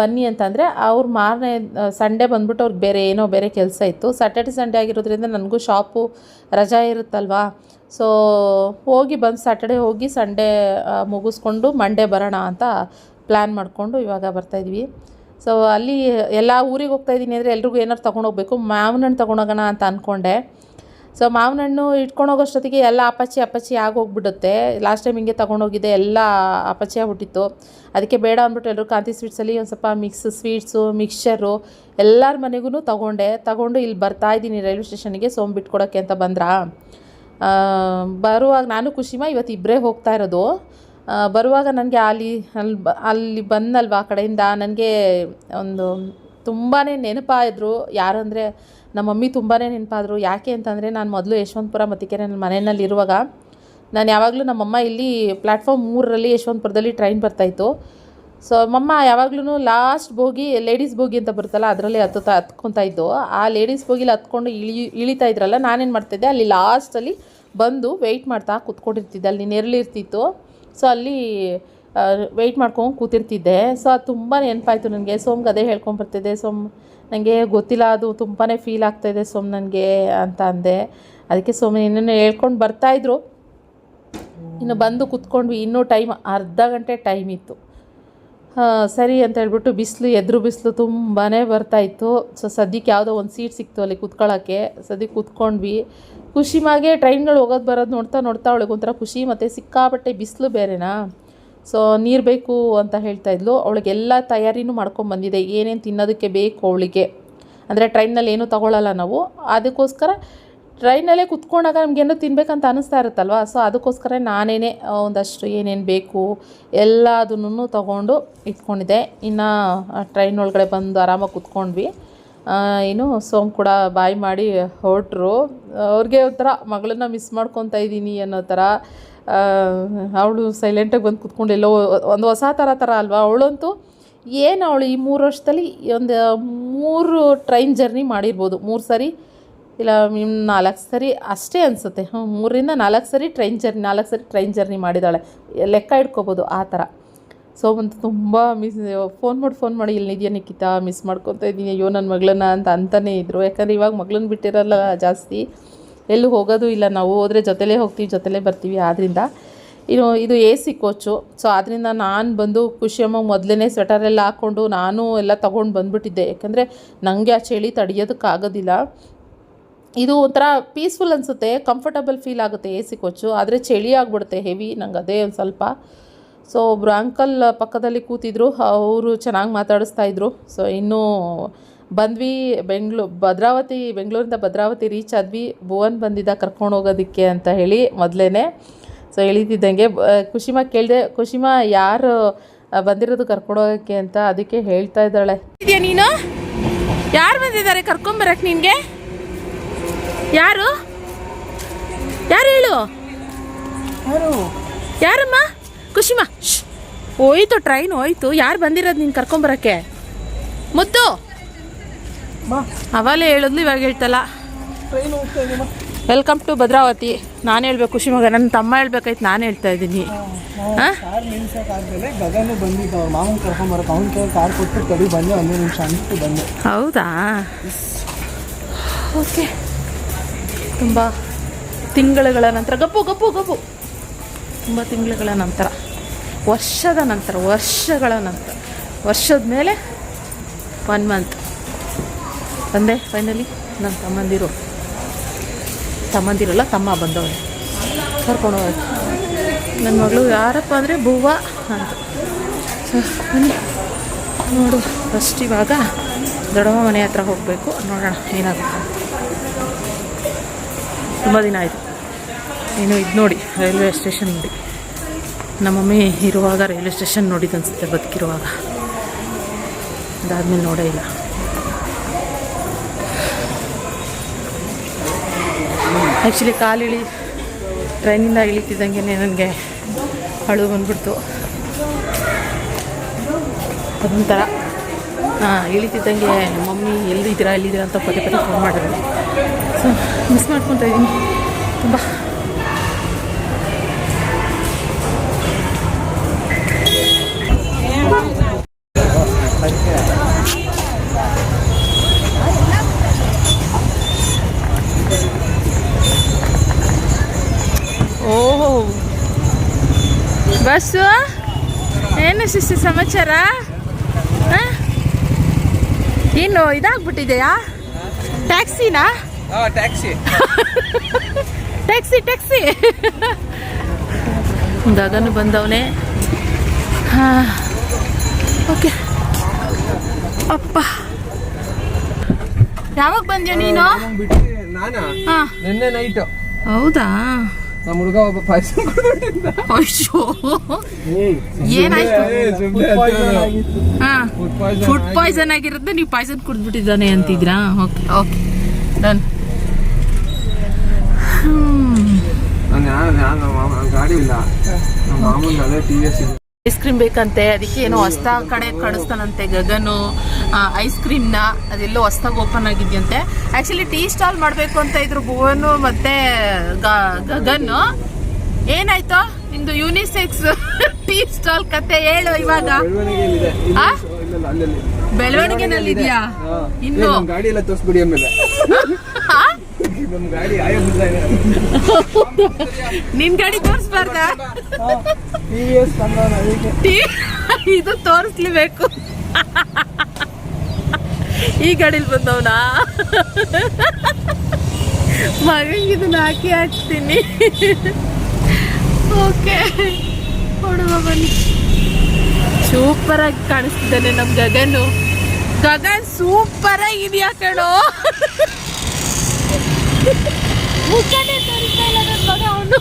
ಬನ್ನಿ ಅಂತಂದರೆ ಅವ್ರು ಮಾರನೇ ಸಂಡೇ ಬಂದ್ಬಿಟ್ಟು ಅವ್ರಿಗೆ ಬೇರೆ ಏನೋ ಬೇರೆ ಕೆಲಸ ಇತ್ತು. ಸ್ಯಾಟರ್ಡೆ ಸಂಡೇ ಆಗಿರೋದ್ರಿಂದ ನನಗೂ ಶಾಪು ರಜಾ ಇರುತ್ತಲ್ವಾ? ಸೊ ಹೋಗಿ ಬಂದು ಸ್ಯಾಟರ್ಡೆ ಹೋಗಿ ಸಂಡೇ ಮುಗಿಸ್ಕೊಂಡು ಮಂಡೇ ಬರೋಣ ಅಂತ ಪ್ಲ್ಯಾನ್ ಮಾಡಿಕೊಂಡು ಇವಾಗ ಬರ್ತಾಯಿದ್ವಿ ಸೊ ಅಲ್ಲಿ ಎಲ್ಲ ಊರಿಗೆ ಹೋಗ್ತಾ ಇದ್ದೀನಿ ಅಂದರೆ ಎಲ್ರಿಗೂ ಏನಾರು ತೊಗೊಂಡೋಗ್ಬೇಕು ಮಾವಿನ ಹಣ್ಣು ತೊಗೊಂಡೋಗೋಣ ಅಂತ ಅಂದ್ಕೊಂಡೆ ಸೊ ಮಾವಿನ ಹಣ್ಣು ಇಟ್ಕೊಂಡು ಹೋಗೋಷ್ಟೊತ್ತಿಗೆ ಎಲ್ಲ ಅಪಚಿ ಅಪಚಿ ಆಗೋಗ್ಬಿಡುತ್ತೆ. ಲಾಸ್ಟ್ ಟೈಮ್ ಹಿಂಗೆ ತೊಗೊಂಡೋಗಿದ್ದೆ ಎಲ್ಲ ಅಪಚಿ ಆಗ್ಬಿಟ್ಟಿತ್ತು. ಅದಕ್ಕೆ ಬೇಡ ಅಂದ್ಬಿಟ್ಟು ಎಲ್ಲರೂ ಕಾಂತಿ ಸ್ವೀಟ್ಸಲ್ಲಿ ಒಂದು ಸ್ವಲ್ಪ ಮಿಕ್ಸ್ ಸ್ವೀಟ್ಸು ಮಿಕ್ಸ್ಚರು ಎಲ್ಲರ ಮನೆಗೂ ತೊಗೊಂಡೆ. ತೊಗೊಂಡು ಇಲ್ಲಿ ಬರ್ತಾ ಇದ್ದೀನಿ ರೈಲ್ವೆ ಸ್ಟೇಷನ್ಗೆ ಸೋಮ್ ಬಿಟ್ಕೊಡೋಕ್ಕೆ ಅಂತ ಬಂದ್ರಾ. ಬರುವಾಗ ನಾನು ಖುಷಿಮಾ ಇವತ್ತು ಇಬ್ಬರೇ ಹೋಗ್ತಾ ಇರೋದು. ಬರುವಾಗ ನನಗೆ ಅಲ್ಲಿ ಅಲ್ಲಿ ಬ, ಅಲ್ಲಿ ಬಂದಲ್ವ ಆ ಕಡೆಯಿಂದ ನನಗೆ ಒಂದು ತುಂಬಾ ನೆನಪಾಯಿದ್ರು. ಯಾರಂದರೆ ನಮ್ಮ ಮಮ್ಮಿ ತುಂಬಾ ನೆನಪಾದರು. ಯಾಕೆ ಅಂತಂದರೆ ನಾನು ಮೊದಲು ಯಶವಂತಪುರ ಮತ್ತಿಕೆರೆ ನನ್ನ ಮನೆಯಲ್ಲಿರುವಾಗ ನಾನು ಯಾವಾಗಲೂ ನಮ್ಮಮ್ಮ ಇಲ್ಲಿ ಪ್ಲ್ಯಾಟ್ಫಾರ್ಮ್ ಮೂರರಲ್ಲಿ ಯಶವಂತಪುರದಲ್ಲಿ ಟ್ರೈನ್ ಬರ್ತಾಯಿತ್ತು ಸೊ ಮಮ್ಮ ಯಾವಾಗಲೂ ಲಾಸ್ಟ್ ಬೋಗಿ ಲೇಡೀಸ್ ಬೋಗಿ ಅಂತ ಬರುತ್ತಲ್ಲ ಅದರಲ್ಲಿ ಹತ್ತುತ್ತಾ, ಹತ್ಕೊತಾ ಇದ್ದು. ಆ ಲೇಡೀಸ್ ಬೋಗಿಲಿ ಹತ್ಕೊಂಡು ಇಳಿ, ಇಳಿತಾ ಇದ್ರಲ್ಲ ನಾನೇನು ಮಾಡ್ತಿದ್ದೆ, ಅಲ್ಲಿ ಲಾಸ್ಟಲ್ಲಿ ಬಂದು ವೆಯ್ಟ್ ಮಾಡ್ತಾ ಕೂತ್ಕೊಂಡಿರ್ತಿದ್ದೆ. ಅಲ್ಲಿ ನೆರಳಿರ್ತಿತ್ತು. ಸೊ ಅಲ್ಲಿ ವೆಯ್ಟ್ ಮಾಡ್ಕೊಂಡು ಕೂತಿರ್ತಿದ್ದೆ. ಸೊ ಅದು ತುಂಬ ನೆನಪಾಯಿತು ನನಗೆ. ಸೋಮ್ಗೆ ಅದೇ ಹೇಳ್ಕೊಂಡು ಬರ್ತಿದ್ದೆ. ಸೋಮ್ ನನಗೆ ಗೊತ್ತಿಲ್ಲ, ಅದು ತುಂಬಾ ಫೀಲ್ ಆಗ್ತಾಯಿದೆ ಸೋಮ್ ನನಗೆ ಅಂತ ಅಂದೆ. ಅದಕ್ಕೆ ಸೋಮ್ ಇನ್ನೂ ಹೇಳ್ಕೊಂಡು ಬರ್ತಾಯಿದ್ರು ಇನ್ನು ಬಂದು ಕುತ್ಕೊಂಡ್ವಿ. ಇನ್ನೂ ಟೈಮ್, ಅರ್ಧ ಗಂಟೆ ಟೈಮ್ ಇತ್ತು. ಸರಿ ಅಂತ ಹೇಳ್ಬಿಟ್ಟು ಬಿಸಿಲು, ಎದುರು ಬಿಸಿಲು ತುಂಬಾ ಬರ್ತಾಯಿತ್ತು ಸೊ ಸದ್ಯಕ್ಕೆ ಯಾವುದೋ ಒಂದು ಸೀಟ್ ಸಿಕ್ತು ಅಲ್ಲಿ ಕೂತ್ಕೊಳ್ಳೋಕ್ಕೆ ಸದ್ಯಕ್ಕೆ ಕೂತ್ಕೊಂಡ್ವಿ. ಖುಷಿಮಾಗೆ ಟ್ರೈನ್ಗಳು ಹೋಗೋದು ಬರೋದು ನೋಡ್ತಾ ನೋಡ್ತಾ ಅವಳಿಗೆ ಒಂಥರ ಖುಷಿ ಮತ್ತು ಸಿಕ್ಕಾಪಟ್ಟೆ ಬಿಸಿಲು ಬೇರೆನಾ? ಸೊ ನೀರು ಬೇಕು ಅಂತ ಹೇಳ್ತಾ ಇದ್ಲು. ಅವಳಿಗೆಲ್ಲ ತಯಾರಿನೂ ಮಾಡ್ಕೊಂಬಂದಿದೆ ಏನೇನು ತಿನ್ನೋದಕ್ಕೆ ಬೇಕು ಅವಳಿಗೆ? ಅಂದರೆ ಟ್ರೈನಲ್ಲಿ ಏನೂ ತಗೊಳ್ಳಲ್ಲ ನಾವು. ಅದಕ್ಕೋಸ್ಕರ ಟ್ರೈನಲ್ಲೇ ಕುತ್ಕೊಂಡಾಗ ನಮಗೇನೋ ತಿನ್ಬೇಕಂತ ಅನ್ನಿಸ್ತಾ ಇರುತ್ತಲ್ವ? ಸೊ ಅದಕ್ಕೋಸ್ಕರ ನಾನೇನೆ ಒಂದಷ್ಟು ಏನೇನು ಬೇಕು ಎಲ್ಲದನ್ನು ತೊಗೊಂಡು ಇಟ್ಕೊಂಡಿದ್ದೆ. ಇನ್ನು ಟ್ರೈನ್ ಒಳಗಡೆ ಬಂದು ಆರಾಮಾಗಿ ಕುತ್ಕೊಂಡ್ವಿ. ಏನು ಸೋಮ್ ಕೂಡ ಬಾಯಿ ಮಾಡಿ ಹೊರಟ್ರು. ಅವ್ರಿಗೆ ಒಂಥರ ಮಗಳನ್ನ ಮಿಸ್ ಮಾಡ್ಕೊತಾ ಇದ್ದೀನಿ ಅನ್ನೋ ಥರ ಅವಳು ಸೈಲೆಂಟಾಗಿ ಬಂದು ಕುತ್ಕೊಂಡು ಎಲ್ಲೋ ಒಂದು ಹೊಸ ಥರ ಥರ ಅಲ್ವಾ? ಅವಳಂತೂ ಏನು ಅವಳು ಈ ಮೂರು ವರ್ಷದಲ್ಲಿ ಒಂದು ಮೂರು ಟ್ರೈನ್ ಜರ್ನಿ ಮಾಡಿರ್ಬೋದು. ಮೂರು ಸರಿ, ಇಲ್ಲ ನಾಲ್ಕು ಸರಿ ಅಷ್ಟೇ ಅನಿಸುತ್ತೆ. ಹ್ಞೂ ಮೂರರಿಂದ ನಾಲ್ಕು ಸರಿ ಟ್ರೈನ್ ಜರ್ನಿ ನಾಲ್ಕು ಸರಿ ಟ್ರೈನ್ ಜರ್ನಿ ಮಾಡಿದ್ದಾಳೆ ಲೆಕ್ಕ ಇಟ್ಕೋಬೋದು ಆ ಥರ. ಸೊ ಒಂದು ತುಂಬ ಮಿಸ್ ಫೋನ್ ಮಾಡಿ ಫೋನ್ ಮಾಡಿ ಇಲ್ಲಿದೆಯಾ ನಿಖಿತಾ? ಮಿಸ್ ಮಾಡ್ಕೊತಾ ಇದ್ದೀನಿ. ಅಯ್ಯೋ ನನ್ನ ಮಗಳನ್ನ ಅಂತ ಅಂತಲೇ ಇದ್ದರು ಯಾಕಂದರೆ ಇವಾಗ ಮಗಳನ್ನ ಬಿಟ್ಟಿರಲ್ಲ ಜಾಸ್ತಿ. ಎಲ್ಲೂ ಹೋಗೋದು ಇಲ್ಲ. ನಾವು ಹೋದರೆ ಜೊತೆಲೇ ಹೋಗ್ತೀವಿ, ಜೊತೆಲೇ ಬರ್ತೀವಿ. ಆದ್ದರಿಂದ ಇನ್ನು ಇದು ಎ ಸಿ ಕೋಚು ಸೊ ಆದ್ದರಿಂದ ನಾನು ಬಂದು ಖುಷಿಯಮ್ಮ ಮೊದಲೇ ಸ್ವೆಟರೆಲ್ಲ ಹಾಕ್ಕೊಂಡು ನಾನು ಎಲ್ಲ ತೊಗೊಂಡು ಬಂದುಬಿಟ್ಟಿದ್ದೆ. ಯಾಕಂದರೆ ನನಗೆ ಆ ಚಳಿ ತಡೆಯೋದಕ್ಕಾಗೋದಿಲ್ಲ. ಇದು ಒಂಥರ ಪೀಸ್ಫುಲ್ ಅನಿಸುತ್ತೆ. ಕಂಫರ್ಟಬಲ್ ಫೀಲ್ ಆಗುತ್ತೆ ಎ ಸಿ ಕೋಚು ಆದರೆ ಚಳಿ ಆಗಿಬಿಡುತ್ತೆ ಹೆವಿ ನಂಗೆ ಅದೇ ಒಂದು ಸ್ವಲ್ಪ ಸೊ ಒಬ್ಬರು ಅಂಕಲ್ ಪಕ್ಕದಲ್ಲಿ ಕೂತಿದ್ರು ಅವರು ಚೆನ್ನಾಗಿ ಮಾತಾಡಿಸ್ತಾ ಇದ್ರು. ಸೊ ಇನ್ನೂ ಬಂದ್ವಿ ಬೆಂಗ್ಳೂ ಭದ್ರಾವತಿ ಬೆಂಗಳೂರಿಂದ ಭದ್ರಾವತಿ ರೀಚ್ ಆದ್ವಿ. ಭುವನ್ ಬಂದಿದ್ದ ಕರ್ಕೊಂಡು ಹೋಗೋದಕ್ಕೆ ಅಂತ ಹೇಳಿ ಮೊದಲೇ ಸೊ ಹೇಳಿದ್ದಂಗೆ ಖುಷಿಮ ಖುಷಿಮಾ ಕೇಳಿದೆ ಖುಷಿಮಾ ಯಾರು ಬಂದಿರೋದು ಕರ್ಕೊಂಡು ಹೋಗೋಕ್ಕೆ ಅಂತ ಅದಕ್ಕೆ ಹೇಳ್ತಾ ಇದ್ದಾಳೆ. ಇದೆಯಾ ನೀನು? ಯಾರು ಬಂದಿದ್ದಾರೆ ಕರ್ಕೊಂಬರಕ್ಕೆ ನಿನಗೆ? ಯಾರು? ಯಾರು ಹೇಳು? ಯಾರಮ್ಮ? ಖುಷಿಮ. ಹೋಯ್ತು ಟ್ರೈನ್ ಹೋಯ್ತು. ಯಾರು ಬಂದಿರೋದು ನೀನು ಕರ್ಕೊಂಬರಕ್ಕೆ? ಮುದ್ದು ಅವಾಗಲೇ ಹೇಳಿದ್ಲು ಇವಾಗ ಹೇಳ್ತಲ್ಲ. Welcome to Bhadravati. ನಾನು ಹೇಳ್ಬೇಕು ಖುಷಿ ಮಗ ನನ್ನ ತಮ್ಮ ಹೇಳ್ಬೇಕಾಯ್ತು ನಾನು ಹೇಳ್ತಾ ಇದ್ದೀನಿ ಹೌದಾ? ಓಕೆ. ತುಂಬ ತಿಂಗಳುಗಳ ನಂತರ ಗಪ್ಪು ಗಪ್ಪು ಗಪ್ಪು. ತುಂಬ ತಿಂಗಳುಗಳ ನಂತರ, ವರ್ಷದ ನಂತರ, ವರ್ಷಗಳ ನಂತರ, ವರ್ಷದ ಮೇಲೆ ಒನ್ ಮಂತ್ ಬಂದೆ ಫೈನಲಿ ನನ್ನ ತಮ್ಮಂದಿರು. ತಮ್ಮಂದಿರಲ್ಲ, ತಮ್ಮ ಬಂದವಳೆ ಕರ್ಕೊಂಡು ಹೋಗಿ. ನನ್ನ ಮಗಳು ಯಾರಪ್ಪ ಅಂದರೆ ಭೂವ ಅಂತ. ನೋಡು ಫಸ್ಟ್ ಇವಾಗ ದೊಡ್ಡಮ್ಮ ಮನೆ ಹತ್ರ ಹೋಗಬೇಕು. ನೋಡೋಣ, ಏನಾಗುತ್ತೆ ತುಂಬ ದಿನ ಆಯಿತು. ಏನು ಇದು ನೋಡಿ ರೈಲ್ವೆ ಸ್ಟೇಷನ್ ನೋಡಿ. ನಮ್ಮಮ್ಮಿ ಇರುವಾಗ ರೈಲ್ವೆ ಸ್ಟೇಷನ್ ನೋಡಿದ್ದು ಅನಿಸುತ್ತೆ ಬದುಕಿರುವಾಗ. ಅದಾದ್ಮೇಲೆ ನೋಡೇ ಇಲ್ಲ. ಆ್ಯಕ್ಚುಲಿ ಕಾಲಿಳಿ ಟ್ರೈನಿಂದ ಇಳಿತಿದ್ದಂಗೆ ನನಗೆ ಅಳು ಬಂದ್ಬಿಡ್ತು. ಅದೊಂಥರ. ಹಾಂ, ಇಳಿತಿದ್ದಂಗೆ ಮಮ್ಮಿ ಎಲ್ಲಿದ್ದೀರಾ ಎಲ್ಲಿದ್ದೀರಾ ಅಂತ ಪದೇ ಪದೇ ಫೋನ್ ಮಾಡಿದ್ರು. ಸೊ ಮಿಸ್ ಮಾಡ್ಕೊತಾ ಇದ್ದೀನಿ ತುಂಬ ಶಿಸ್ತು ಸಮಾಚಾರ? ಏನು ಇದಾಗ್ಬಿಟ್ಟಿದೆಯಾ? ಟ್ಯಾಕ್ಸಿನಾ? ಟ್ಯಾಕ್ಸಿ. Taxi taxi. ಗಗನು ಬಂದವನೆ. ಹಾಂ ಓಕೆ. ಅಪ್ಪ. ಯಾವಾಗ ಬಂದ್ಯಾ ನೀನು? ಹೌದಾ? ನಮ್ಮ ಹುಡುಗ ಒಬ್ಬ ಪಾಯಸ ಅಯ್ಯೋ ಏನಾಯ್ತು? ಹಾಂ. ಫುಡ್ ಪಾಯ್ಸನ್ ಆಗಿರುತ್ತೆ ನೀವು ಪಾಯ್ಸನ್ ಕುಡಿದ್ಬಿಟ್ಟಿದ್ದಾನೆ ಅಂತಿದ್ರಾ ಓಕೆ ಓಕೆ ಡನ್ ನಾನು ನಾನು ಗಾಡಿ ಇಲ್ಲ. ನಮ್ಮ ಮಾಮೂಲಿ ಅದೇ ಟಿ ವಿ ಎಸ್ ಇದೆ. ಐಸ್ ಕ್ರೀಮ್ ಬೇಕಂತೆ ಅದಕ್ಕೆ ಏನೋ ಹೊಸ್ತ ಕಡೆ ಕಳಿಸ್ತಾನಂತೆ ಗಗನು ಐಸ್ ಕ್ರೀಮ್ನ ಅದೆಲ್ಲೋ ಹೊಸ್ದಾಗಿ ಓಪನ್ ಆಗಿದ್ಯಂತೆ. ಆ್ಯಕ್ಚುಲಿ ಟೀ ಸ್ಟಾಲ್ ಮಾಡಬೇಕು ಅಂತ ಇದ್ರು ಭುವನು ಮತ್ತೆ ಗಗನು. ಏನಾಯ್ತು ನಿಮ್ದು ಯೂನಿಸೆಕ್ಸ್ ಟೀ ಸ್ಟಾಲ್ ಕತೆ ಹೇಳು ಇವಾಗ? ಬೆಳವಣಿಗೆನಲ್ಲಿ ಇದೆಯಾ ಇನ್ನು. ಗಾಡಿ ಎಲ್ಲ ತೋರಿಸ್ಬಿಡಿ ಆಮೇಲೆ ಆ? ನಮ್ಮ ಗಾಡಿ ಆಯ ಇದೆ ನಿನ್ ಗಾಡಿ ತೋರಿಸ್ಬಾರ್ದ? ಇದು ತೋರಿಸ್ಲಿಬೇಕು. ಈ ಗಾಡಿಲಿ ಬಂದವನಾ? ಮಗಂಗೆ ಇದನ್ನ ಹಾಕಿ ಹಾಕ್ತೀನಿ. ಓಕೆ. ಹೊಡುವ ಬನ್ನಿ. ಸೂಪರ್ ಆಗಿ ಕಾಣಿಸ್ತಿದ್ದಾನೆ ನಮ್ ಗಗನು. ಗಗನ್ ಸೂಪರ್ ಆಗಿದ್ಯಾ ಕಣೋ? ತೋರಿಸ್ತಾ ಇಲ್ಲ ನನ್ ಮಗ ಅವನು.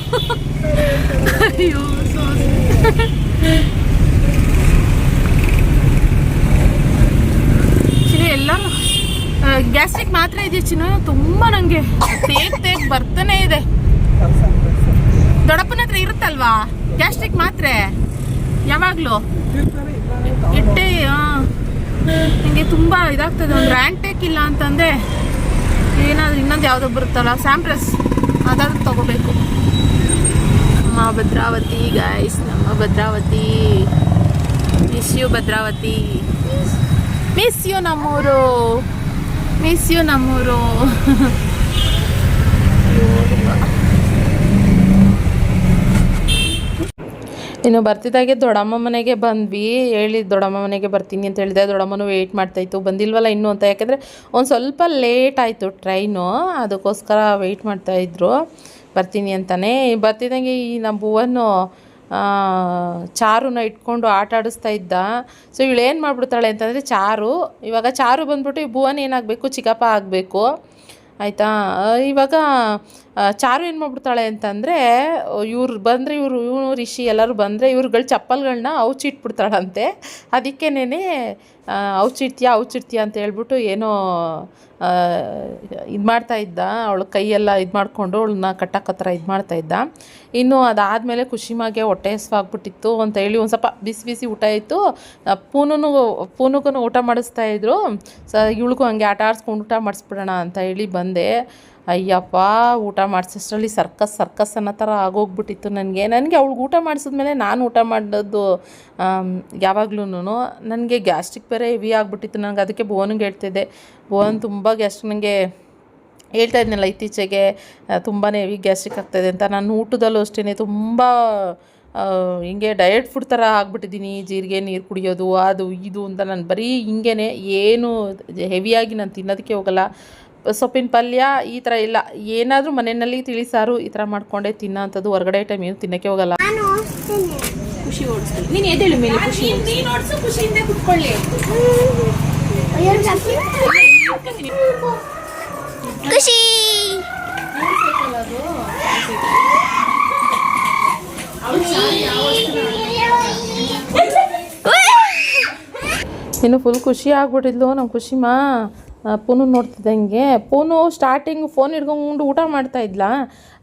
ಅಯ್ಯೋ ಎಲ್ಲರೂ ಗ್ಯಾಸ್ಟ್ರಿಕ್ ಮಾತ್ರ ಇದೆ ಚಿನ್ನ? ತುಂಬ ನನಗೆ ತೇಗ್ ತೇಗ್ ಬರ್ತಾನೆ ಇದೆ. ದೊಡ್ಡಪ್ಪನ ಹತ್ರ ಇರುತ್ತಲ್ವಾ? ಗ್ಯಾಸ್ಟ್ರಿಕ್ ಮಾತ್ರೆ? ಯಾವಾಗಲೂ? ಇಟ್ಟೆ ನನಗೆ ತುಂಬ ಇದಾಗ್ತದೆ. ಒಂದು ಟೇಕ್ ಇಲ್ಲ ಅಂತಂದೆ. ಏನಾದ್ರು ಇನ್ನೊಂದು ಯಾವುದೋ ಬರುತ್ತಲ್ಲ ಸ್ಯಾಂಪ್ರಸ್ ಅದಾದ್ರೂ ತಗೋಬೇಕು. ನಮ್ಮ ಭದ್ರಾವತಿ ಗಾಯ್ಸ್ ನಮ್ಮ Bhadravati. Miss you Bhadravati. Miss you ನಮ್ಮೂರು. ಮಿಸ್ ಯು ನಮ್ಮೂರು. ಇನ್ನು ಬರ್ತಿದ್ದಾಗೆ ದೊಡ್ಡಮ್ಮ ಮನೆಗೆ ಬಂದ್ವಿ. ಹೇಳಿ ದೊಡ್ಡಮ್ಮ ಮನೆಗೆ ಬರ್ತೀನಿ ಅಂತ ಹೇಳಿದೆ. ದೊಡ್ಡಮ್ಮನೂ ವೆಯ್ಟ್ ಮಾಡ್ತಾಯಿತ್ತು ಬಂದಿಲ್ವಲ್ಲ ಇನ್ನೂ ಅಂತ. ಯಾಕೆಂದರೆ ಒಂದು ಸ್ವಲ್ಪ ಲೇಟ್ ಆಯಿತು ಟ್ರೈನು ಅದಕ್ಕೋಸ್ಕರ ವೆಯ್ಟ್ ಮಾಡ್ತಾಯಿದ್ರು ಬರ್ತೀನಿ ಅಂತಲೇ ಬರ್ತಿದ್ದಂಗೆ ಈ ನಮ್ಮ ಭುವನ್ನು ಆ, ಚಾರುನ ಇಟ್ಕೊಂಡು ಆಟ ಆಡಿಸ್ತಾ ಇದ್ದ. ಸೊ ಇವಳು ಏನು ಮಾಡ್ಬಿಡ್ತಾಳೆ ಅಂತಂದರೆ ಚಾರು. ಇವಾಗ ಚಾರು ಬಂದ್ಬಿಟ್ಟು ಈ ಭುವನ್ ಏನಾಗಬೇಕು? ಚಿಕ್ಕಪ್ಪ ಆಗಬೇಕು. ಆಯಿತಾ? ಇವಾಗ ಚಾರು ಏನು ಮಾಡ್ಬಿಡ್ತಾಳೆ ಅಂತಂದರೆ ಇವ್ರು ಬಂದರೆ ಇವರು, ಇವನು ರಿಷಿ, ಎಲ್ಲರೂ ಬಂದರೆ ಇವ್ರುಗಳು ಚಪ್ಪಲ್ಗಳನ್ನ ಔಚಿಟ್ಬಿಡ್ತಾಳಂತೆ ಅದಕ್ಕೇನೆ ಔಚಿಡ್ತೀಯಾ ಔಚಿಡ್ತೀಯ ಅಂತ ಹೇಳ್ಬಿಟ್ಟು ಏನೋ ಇದು ಮಾಡ್ತಾ ಇದ್ದ. ಅವಳ ಕೈಯೆಲ್ಲ ಇದು ಮಾಡಿಕೊಂಡು ಅವಳನ್ನ ಥರ ಇದು ಮಾಡ್ತಾ ಇದ್ದ. ಇನ್ನು ಅದಾದಮೇಲೆ ಖುಷಿಮಾಗೆ ಹೊಟ್ಟೆ ಹಸ್ವಾಗ್ಬಿಟ್ಟಿತ್ತು ಅಂತ ಹೇಳಿ ಒಂದು ಸ್ವಲ್ಪ ಬಿಸಿ ಬಿಸಿ ಊಟ ಇತ್ತು. ಪೂನೂ ಪೂನುಗೂ ಊಟ ಮಾಡಿಸ್ತಾ ಇದ್ರು. ಸ, ಇವಳಿಗೂ ಹಂಗೆ ಆಟ ಆಡಿಸ್ಕೊಂಡು ಊಟ ಮಾಡಿಸ್ಬಿಡೋಣ ಅಂತ ಹೇಳಿ ಬಂದೆ. ಅಯ್ಯಪ್ಪ, ಊಟ ಮಾಡಿಸೋಷ್ಟರಲ್ಲಿ ಸರ್ಕಸ್ ಸರ್ಕಸ್ ಅನ್ನೋ ಥರ ಆಗೋಗ್ಬಿಟ್ಟಿತ್ತು ನನಗೆ. ನನಗೆ ಅವಳಿಗೆ ಊಟ ಮಾಡಿಸಿದ್ಮೇಲೆ ನಾನು ಊಟ ಮಾಡೋದು ಯಾವಾಗ್ಲೂ ನನಗೆ ಗ್ಯಾಸ್ಟ್ರಿಕ್ ಬೇರೆ ಹೆವಿ ಆಗಿಬಿಟ್ಟಿತ್ತು. ನನಗೆ ಅದಕ್ಕೆ ಬೋನಿಗೆ ಹೇಳ್ತಿದ್ದೆ. ಬೋನ್ ತುಂಬ ಗ್ಯಾಸ್ಟ್ರಿಕ್ ನನಗೆ ಹೇಳ್ತಾ ಇದ್ನಲ್ಲ ಇತ್ತೀಚೆಗೆ ತುಂಬಾ ಹೆವಿ ಗ್ಯಾಸ್ಟ್ರಿಕ್ ಆಗ್ತಾಯಿದೆ ಅಂತ. ನಾನು ಊಟದಲ್ಲೂ ಅಷ್ಟೇ ತುಂಬ ಹಿಂಗೆ ಡಯಟ್ ಫುಡ್ ಥರ ಆಗಿಬಿಟ್ಟಿದ್ದೀನಿ. ಜೀರಿಗೆ ನೀರು ಕುಡಿಯೋದು, ಅದು, ಇದು ಅಂತ ನಾನು ಬರೀ ಹಿಂಗೆ ಏನು, ಹೆವಿಯಾಗಿ ನಾನು ತಿನ್ನೋದಕ್ಕೆ ಹೋಗಲ್ಲ. ಸೊಪ್ಪಿನ ಪಲ್ಯ ಈ ಥರ ಇಲ್ಲ. ಏನಾದರೂ ಮನೆಯಲ್ಲಿ ತಿಳಿಸಾರು ಈ ಥರ ಮಾಡ್ಕೊಂಡೆ ತಿನ್ನೋ ಅಂಥದ್ದು ಹೊರಗಡೆ ಟೈಮ್ ಏನು ತಿನ್ನೋಕ್ಕೆ ಹೋಗಲ್ಲ. ಖುಷಿ ಓಡಿಸ್ತೀನಿ. ನೀನು ಎದ್ದೇಳು ಮೇಲೆ ಖುಷಿ ನೀನು ಓಡಿಸು ಖುಷಿಯಿಂದ ಕುತ್ಕೊಳ್ಳಿ. ಖುಷಿ. ಇನ್ನು ಫುಲ್ ಖುಷಿ ಆಗ್ಬಿಟ್ಟಿದ್ಲು ನಮ್ಮ ಖುಷಿಮಾ. ಪೂನು ನೋಡ್ತಿದ್ದಂಗೆ. ಪೂನು ಸ್ಟಾರ್ಟಿಂಗ್ ಫೋನ್ ಹಿಡ್ಕೊಂಡು ಊಟ ಮಾಡ್ತಾ ಇದ್ಲ?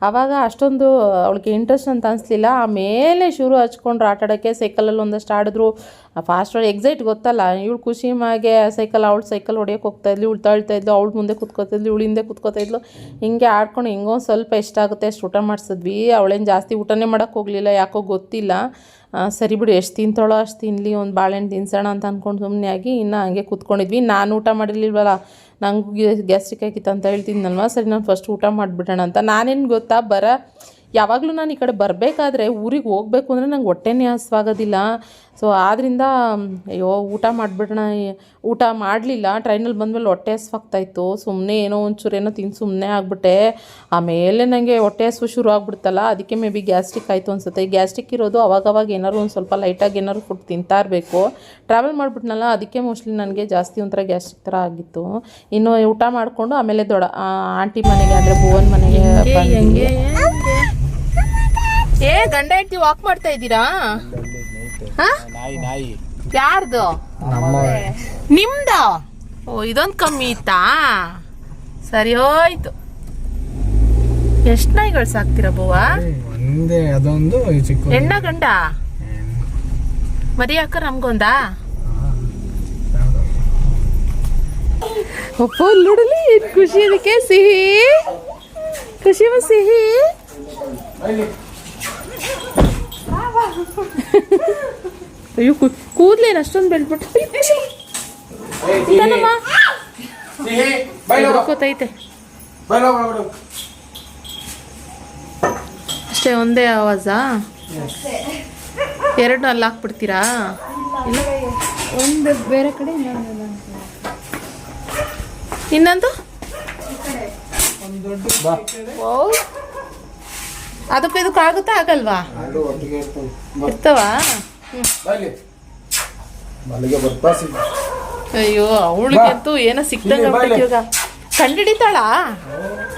ಆವಾಗ ಅಷ್ಟೊಂದು ಅವಳಿಗೆ ಇಂಟ್ರೆಸ್ಟ್ ಅಂತ ಅನಿಸ್ಲಿಲ್ಲ. ಆಮೇಲೆ ಶುರು ಹಚ್ಕೊಂಡ್ರು ಆಟ ಆಡೋಕ್ಕೆ ಸೈಕಲಲ್ಲಿ ಒಂದಷ್ಟು ಆಡಿದ್ರು. ಫಾಸ್ಟ್ ಎಕ್ಸೈಟ್ ಗೊತ್ತಲ್ಲ. ಇವಳು ಖುಷಿಮಾಗೆ ಸೈಕಲ್ ಅವಳು ಸೈಕಲ್ ಹೊಡಿಯೋಕೆ ಹೋಗ್ತಾ ಇದ್ಲು, ಇವಳು ತಳ್ತಾ ಇದ್ಲು, ಅವಳು ಮುಂದೆ ಕುತ್ಕೋತಿದ್ಲು ಇವಳು ಹಿಂದೆ ಕುತ್ಕೋತಾ ಇದ್ಲು. ಹಿಂಗೆ ಆಡ್ಕೊಂಡು ಹಿಂಗೋ ಸ್ವಲ್ಪ ಸ್ವಲ್ಪ ಎಷ್ಟಾಗುತ್ತೆ ಅಷ್ಟು ಊಟ ಮಾಡಿಸಿದ್ವಿ. ಅವಳೇನು ಜಾಸ್ತಿ ಊಟನೇ ಮಾಡೋಕ್ಕೆ ಹೋಗಲಿಲ್ಲ, ಯಾಕೋ ಗೊತ್ತಿಲ್ಲ. ಸರಿ ಬಿಡು, ಎಷ್ಟು ತಿಂತಾಳೋ ಅಷ್ಟು ತಿನ್ನಲಿ ಒಂದು ಬಾಳೆಹಣ್ಣು ತಿನ್ಸೋಣ ಅಂತ ಅಂದ್ಕೊಂಡು ಸುಮ್ಮನೆ ಆಗಿ ಇನ್ನೂ ಹಂಗೆ ಕೂತ್ಕೊಂಡಿದ್ವಿ. ನಾನು ಊಟ ಮಾಡಿರ್ಲಿಲ್ವಲ್ಲ ನಂಗೆ ಗ್ಯಾಸ್ಟ್ರಿಕ್ ಆಗಿತ್ತು ಅಂತ ಹೇಳ್ತಿದ್ನಲ್ವ? ಸರಿ, ನಾನು ಫಸ್ಟ್ ಊಟ ಮಾಡಿಬಿಡೋಣ ಅಂತ. ನಾನೇನು ಗೊತ್ತಾ, ಬರ, ಯಾವಾಗಲೂ ನಾನು ಈ ಕಡೆ ಬರಬೇಕಾದ್ರೆ ಊರಿಗೆ ಹೋಗಬೇಕು ಅಂದರೆ ನಂಗೆ ಹೊಟ್ಟೆನೇ ಹಸ್ವಾಗೋದಿಲ್ಲ. ಸೊ ಆದ್ದರಿಂದ ಅಯ್ಯೋ ಊಟ ಮಾಡಿಬಿಡೋಣ ಊಟ ಮಾಡಲಿಲ್ಲ. ಟ್ರೈನಲ್ಲಿ ಬಂದಮೇಲೆ ಹೊಟ್ಟೆ ಹಸ್ವಾಗ್ತಾಯಿತ್ತು. ಸುಮ್ಮನೆ ಏನೋ ಒಂಚೂರು ಏನೋ ತಿಂದು ಸುಮ್ಮನೆ ಆಗಿಬಿಟ್ಟೆ. ಆಮೇಲೆ ನನಗೆ ಹೊಟ್ಟೆ ಹಸು ಶುರು ಆಗ್ಬಿಡ್ತಲ್ಲ ಅದಕ್ಕೆ ಮೇ ಬಿ ಗ್ಯಾಸ್ಟ್ರಿಕ್ ಆಯಿತು ಅನ್ಸುತ್ತೆ. ಗ್ಯಾಸ್ಟ್ರಿಕ್ ಇರೋದು ಅವಾಗವಾಗ ಏನಾದ್ರು ಒಂದು ಸ್ವಲ್ಪ ಲೈಟಾಗಿ ಏನಾದ್ರು ಫುಡ್ ತಿಂತಾ ಇರಬೇಕು. ಟ್ರಾವೆಲ್ ಮಾಡಿಬಿಟ್ನಲ್ಲ ಅದಕ್ಕೆ ಮೋಸ್ಟ್ಲಿ ನನಗೆ ಜಾಸ್ತಿ ಒಂಥರ ಗ್ಯಾಸ್ಟ್ರಿಕ್ ಥರ ಆಗಿತ್ತು. ಇನ್ನು ಊಟ ಮಾಡಿಕೊಂಡು ಆಮೇಲೆ ದೊಡ್ಡ ಆಂಟಿ ಮನೆಗೆ ಅಂದರೆ ಭುವನ್ ಮನೆಗೆ. ಏ ಗಂಡ ಹೆಂಡತಿ ವಾಕ್ ಮಾಡ್ತಾ ಇದ್ದೀರಾ? ಯಾರ್ದು? ಯಾರದು ನಿಮ್ದ? ಓ ಇದೊಂದು ಕಮ್ಮಿ ಇತ್ತಾ? ಸರಿ ಹೋಯ್ತು. ಎಷ್ಟು ನಾಯಿಗಳು ಸಾಕ್ತಿರ ಬವ್ವ ಒಂದೇ ಅದೊಂದು ಚಿಕ್ಕ ಹೆಣ್ಣ ಗಂಡ? ಮರಿ ಹಾಕ ನಮ್ಗೊಂದಾ? ಅಪ್ಪ ನೋಡಲಿ ಏನ್ ಖುಷಿ ಅದಕ್ಕೆ ಸಿಹಿ. ಖುಷಿ ಸಿಹಿ. ಅಯ್ಯೋ ಕೂದ್ಲೇನು ಅಷ್ಟೊಂದು ಬೆಳ್ಬಿಟ್ಟು ಅಷ್ಟೇ ಒಂದೇ ಆವಾಜಾ. ಎರಡು ಅಲ್ಲಿ ಹಾಕ್ಬಿಡ್ತೀರಾ? ಒಂದು ಬೇರೆ ಕಡೆ ಇನ್ನೊಂದು ಇನ್ನೊಂದು ಒಂದು ದೊಡ್ಡ ಬಾ. ಓ ಅದಕ್ಕೆ ಇದಕ್ಕೆ ಆಗುತ್ತಾ? ಆಗಲ್ವಾ? ಇರ್ತವೆ? ಮಲ್ಲಿಗೆ ಬರ್ತಾ ಸಿಗ್ ಅಯ್ಯೋ ಅವಳಿಗಂತೂ ಏನೋ ಸಿಕ್ತಂಗ ಇಲ್ಲಿ ಬಾ. ಇಲ್ಲಿ. ಇವಾಗ ಕಂಡಿಡಿತಾಳ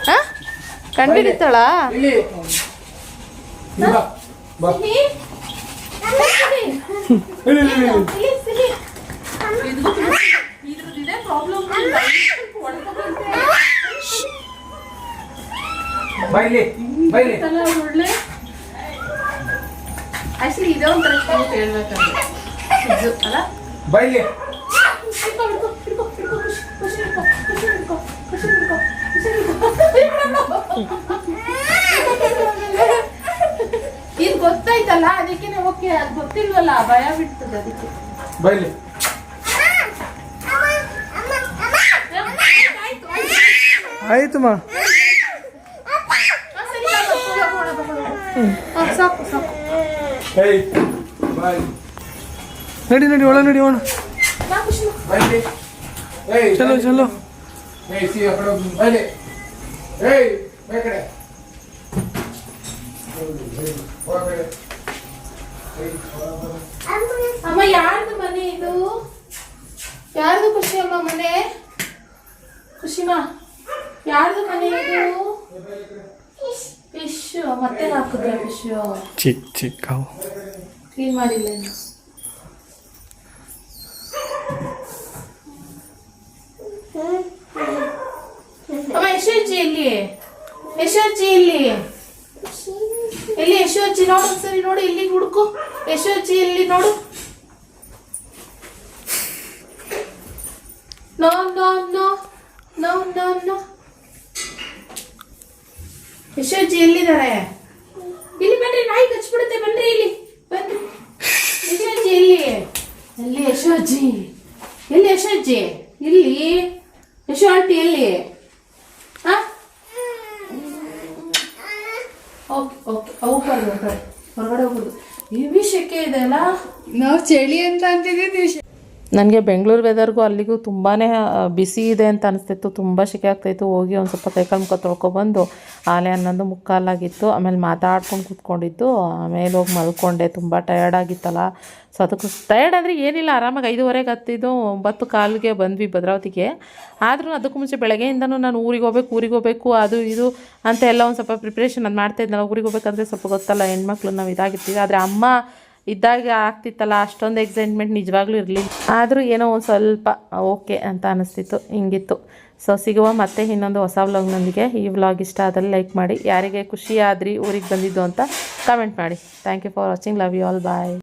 ಬೈಲೆ ಕಂಡಿಡಿತಾಳ ತಲ ಇಲ್ಲಿ ಬಾ ಬಾ ಇಲ್ಲಿ ಇಲ್ಲಿ ಇಲ್ಲಿ ಬಾ ಇಲ್ಲಿ ಬಾ ಇಲ್ಲಿ ಒಳ್ಳೆ ಆಕ್ಚುಲಿ ಇದೇ ಒಂಥರ cute ಹೇಳ್ಬೇಕಂದ್ರೆ ಇದು ಅಲ್ಲ? ಬಾ ಇಲ್ಲಿ ಹಿಡ್ಕೊ, ಹಿಡ್ಕೊ, ಹಿಡ್ಕೊ, ಹಿಡ್ಕೊ, ಖುಷಿ, ಖುಷಿ ಹಿಡ್ಕೊ, ಖುಷಿ ಹಿಡ್ಕೊ, ಖುಷಿ ಹಿಡ್ಕೊ, ಖುಷಿ ಹಿಡ್ಕೊ. ಇದು ಗೊತ್ತಾಯ್ತಲ್ಲ ಅದಕ್ಕೆ ಓಕೆ ಅದು ಗೊತ್ತಿಲ್ವಲ್ಲ ಭಯ ಬಿಡ್ತದೆ ಅದಕ್ಕೆ. ಬೈಲಿ. ಆಯ್ತು ಮಾ. ಸಾಕು, ಸಾಕು. ಸಾಕು ಬಾಯ್ ನಡಿ ನಡಿ ಒಳ ನಡಿ ಒಣ ಚಲೋ ಚಲೋ. ಅಮ್ಮ ಯಾರ್ದು ಮನೆ ಇದು? ಯಾರ್ದು ಖುಷಿ ಅಮ್ಮ ಮನೆ? ಖುಷಿಮಾ ಯಾರ್ದು ಮನೆ ಇದು? ಫಿಶ್ ಮತ್ತೆ ಹಾಕಿದ್ರೆ ಫಿಶ್ ಚಿಕ್ಕ ಚಿಕ್ಕ ಅವು. ಕ್ಲೀನ್ ಮಾಡಿಲ್ಲ ಇನ್ನು. ಅಮ್ಮ ಯಶೋಜ್ಜಿ ಎಲ್ಲಿ? ಯಶೋಜ್ಜಿ ಎಲ್ಲಿ? ಎಲ್ಲಿ ಯಶೋಜ್ಜಿ ನೋಡು ಒಂದ್ಸರಿ ನೋಡು ಇಲ್ಲಿ ಹುಡುಕು. ಯಶೋಜ್ಜಿ ಎಲ್ಲಿ ನೋಡು. No no no no no no ಯಶೋಜ್ಜಿ ಎಲ್ಲಿದ್ದಾರೆ? ಇಲ್ಲಿ ಬನ್ರಿ ನಾಯಿ ಕಚ್ಬಿಡುತ್ತೆ ಬನ್ರಿ ಇಲ್ಲಿ. ಬನ್ರಿ. ಯಶೋಜ್ಜಿ ಎಲ್ಲಿ? ಎಲ್ಲಿ ಯಶೋಜ್ಜಿ? ಎಲ್ಲಿ ಯಶೋಜ್ಜಿ? ಇಲ್ಲಿ. ಯಶೋ ಆಂಟಿ, ಎಲ್ಲಿ? ಹೊರಗಡೆ ಹೊರಗಡೆ ಹೋಗೋದು ಈ ವಿಷಯಕ್ಕೆ ಇದೆಲ್ಲ ನಾವು ಚಳಿ ಅಂತ ಅಂತಿದ್ದೀವಿ ನನಗೆ ಬೆಂಗಳೂರು ವೆದರ್ಗೂ ಅಲ್ಲಿಗೂ ತುಂಬಾ ಬಿಸಿ ಇದೆ ಅಂತ ಅನಿಸ್ತಿತ್ತು. ತುಂಬ ಶೆಕೆ ಆಗ್ತಾಯಿತ್ತು ಹೋಗಿ ಒಂದು ಸ್ವಲ್ಪ ಕೈಕಾಲು ಮುಖ ತೊಳ್ಕೊಬಂದು ಆಲೆ ಹನ್ನೊಂದು ಮುಕ್ಕಾಲಾಗಿತ್ತು. ಆಮೇಲೆ ಮಾತಾಡ್ಕೊಂಡು ಕೂತ್ಕೊಂಡಿದ್ದು. ಆಮೇಲೆ ಹೋಗಿ ಮಲ್ಕೊಂಡೆ. ತುಂಬ ಟಯರ್ಡ್ ಆಗಿತ್ತಲ್ಲ. ಸೊ ಅದಕ್ಕೆ ಟಯರ್ಡ್ ಅಂದರೆ ಏನಿಲ್ಲ. ಆರಾಮಾಗಿ ಐದುವರೆಗೆ ಹತ್ತಿದ್ದು. ಒಂಬತ್ತು ಕಾಲಿಗೆ ಬಂದ್ವಿ ಭದ್ರಾವತಿಗೆ. ಆದರೂ ಅದಕ್ಕೂ ಮುಂಚೆ ಬೆಳಗ್ಗೆಯಿಂದನೂ ನಾನು ಊರಿಗೆ ಹೋಗ್ಬೇಕು, ಊರಿಗೆ ಹೋಗಬೇಕು, ಅದು ಇದು ಅಂತ ಎಲ್ಲ ಒಂದು ಸ್ವಲ್ಪ ಪ್ರಿಪ್ರೇಷನ್ ಅದು ಮಾಡ್ತಾಯಿದ್ದೆ ನಾವು ಊರಿಗೆ ಹೋಗ್ಬೇಕಂದ್ರೆ ಸ್ವಲ್ಪ ಗೊತ್ತಲ್ಲ. ಹೆಣ್ಮಕ್ಳು ನಾವು ಇದಾಗಿರ್ತೀವಿ. ಆದರೆ ಅಮ್ಮ ಇದ್ದಾಗ ಆಗ್ತಿತ್ತಲ್ಲ, ಅಷ್ಟೊಂದು ಎಕ್ಸೈಟ್ಮೆಂಟ್ ನಿಜವಾಗ್ಲೂ ಇರಲಿಲ್ಲ. ಆದರೂ ಏನೋ ಒಂದು ಸ್ವಲ್ಪ ಓಕೆ ಅಂತ ಅನಿಸ್ತಿತ್ತು, ಹಿಂಗಿತ್ತು. ಸೊ ಸಿಗುವ ಮತ್ತೆ ಇನ್ನೊಂದು ಹೊಸ ವ್ಲಾಗ್ನೊಂದಿಗೆ ಈ ವ್ಲಾಗ್ ಇಷ್ಟ ಆದಲ್ಲಿ ಲೈಕ್ ಮಾಡಿ. ಯಾರಿಗೆ ಖುಷಿ ಆದ್ರಿ ಊರಿಗೆ ಬಂದಿದ್ದು ಅಂತ ಕಮೆಂಟ್ ಮಾಡಿ. Thank you for watching love you all bye